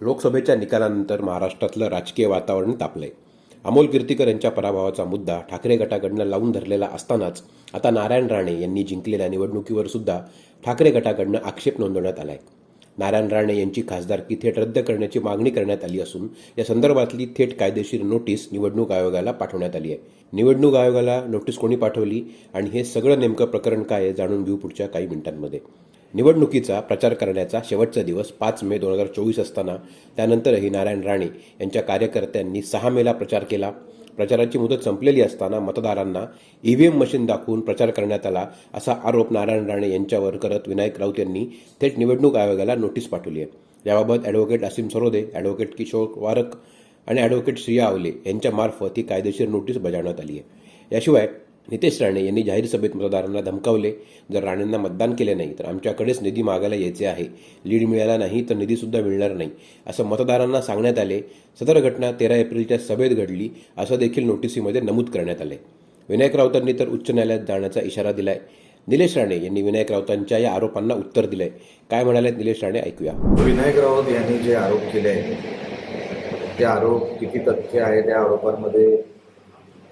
लोकसभेच्या निकालानंतर महाराष्ट्रातलं राजकीय वातावरण तापलंय. अमोल कीर्तीकर यांच्या पराभवाचा मुद्दा ठाकरे गटाकडनं लावून धरलेला असतानाच आता नारायण राणे यांनी जिंकलेल्या निवडणुकीवर सुद्धा ठाकरे गटाकडनं आक्षेप नोंदवण्यात आलाय. नारायण राणे यांची खासदारकी थेट रद्द करण्याची मागणी करण्यात आली असून या संदर्भातली थेट कायदेशीर नोटीस निवडणूक आयोगाला पाठवण्यात आली आहे. निवडणूक आयोगाला नोटीस कोणी पाठवली? आणि हे सगळं नेमकं प्रकरण काय आहे जाणून घेऊ पुढच्या काही मिनिटांमध्ये. निवडणुकीचा प्रचार करण्याचा शेवटचा दिवस पाच मे दोन हजार चोवीस असताना. त्यानंतरही नारायण राणे यांच्या कार्यकर्त्यांनी सहा मेला प्रचार केला. प्रचाराची मुदत संपलेली असताना मतदारांना ईव्हीएम मशीन दाखवून प्रचार करण्यात आला असा आरोप नारायण राणे यांच्यावर करत विनायक राऊत यांनी थेट निवडणूक आयोगाला नोटीस पाठवली आहे. याबाबत ॲडव्होकेट असीम सरोदे ॲडव्होकेट किशोर वारक आणि ॲडव्होकेट श्रिया आवले यांच्यामार्फत ही कायदेशीर नोटीस बजावण्यात आली आहे. याशिवाय नितेश राणे यांनी जाहीर सभेत मतदारांना धमकावले जर राणेंना मतदान केले नाही तर आमच्याकडेच निधी मागायला यायचे आहे. लीड मिळाला नाही तर निधीसुद्धा मिळणार नाही असं मतदारांना सांगण्यात आले. सदर घटना तेरा एप्रिलच्या सभेत घडली असं देखील नोटिसीमध्ये नमूद करण्यात आले. विनायक राऊतांनी तर उच्च न्यायालयात जाण्याचा इशारा दिलाय. निलेश राणे यांनी विनायक राऊतांच्या या आरोपांना उत्तर दिलंय. काय म्हणाले निलेश राणे ऐकूया. विनायक राऊत यांनी जे आरोप केले ते आरोप किती तथ्य आहे त्या आरोपांमध्ये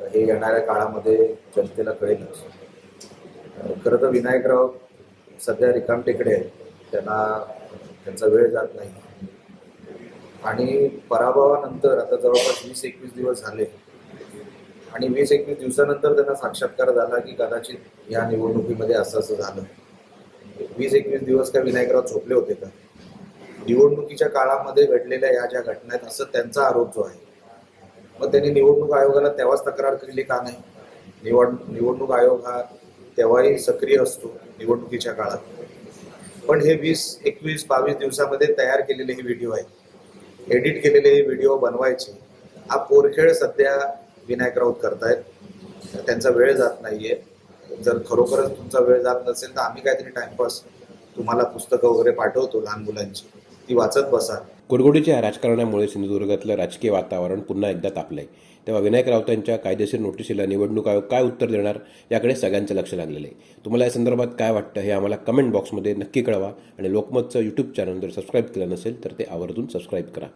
हे येणाऱ्या काळामध्ये जनतेला कळेलच. खरं तर विनायकराव सध्या रिकाम टेकडे आहेत. त्यांना त्यांचा वेळ जात नाही. आणि पराभवानंतर आता जवळपास वीस एकवीस दिवस झाले. आणि वीस एकवीस दिवसानंतर त्यांना साक्षात्कार झाला की कदाचित या निवडणुकीमध्ये असं असं झालं. वीस एकवीस दिवस का विनायकराव झोपले होते का? निवडणुकीच्या काळामध्ये घडलेल्या या ज्या घटना आहेत असं त्यांचा आरोप जो आहे मग त्यांनी निवडणूक आयोगाला तेव्हाच तक्रार केली का नाही? निवड निवडणूक आयोग हा तेव्हाही सक्रिय असतो निवडणुकीच्या काळात. पण हे वीस एकवीस बावीस दिवसामध्ये तयार केलेले हे व्हिडिओ आहेत. एडिट केलेले हे व्हिडिओ बनवायचे. हा पोरखेळ सध्या विनायक राऊत करतायत. त्यांचा वेळ जात नाहीये. जर खरोखरच तुमचा वेळ जात नसेल तर आम्ही काहीतरी टाइमपास तुम्हाला पुस्तकं वगैरे पाठवतो लहान मुलांची. ती वाचत बसा. कुरगुडीच्या राजकारणामुळे सिंधुदुर्गातलं राजकीय वातावरण पुन्हा एकदा तापलंय. तेव्हा विनायक राऊतांच्या कायदेशीर नोटिसीला निवडणूक आयोग काय उत्तर देणार याकडे सगळ्यांचं लक्ष लागलेलं आहे. तुम्हाला या संदर्भात काय वाटतं हे आम्हाला कमेंट बॉक्समध्ये नक्की कळवा आणि लोकमतचं यूट्यूब चॅनल जर सबस्क्राईब केलं नसेल तर ते आवर्जून सबस्क्राईब करा.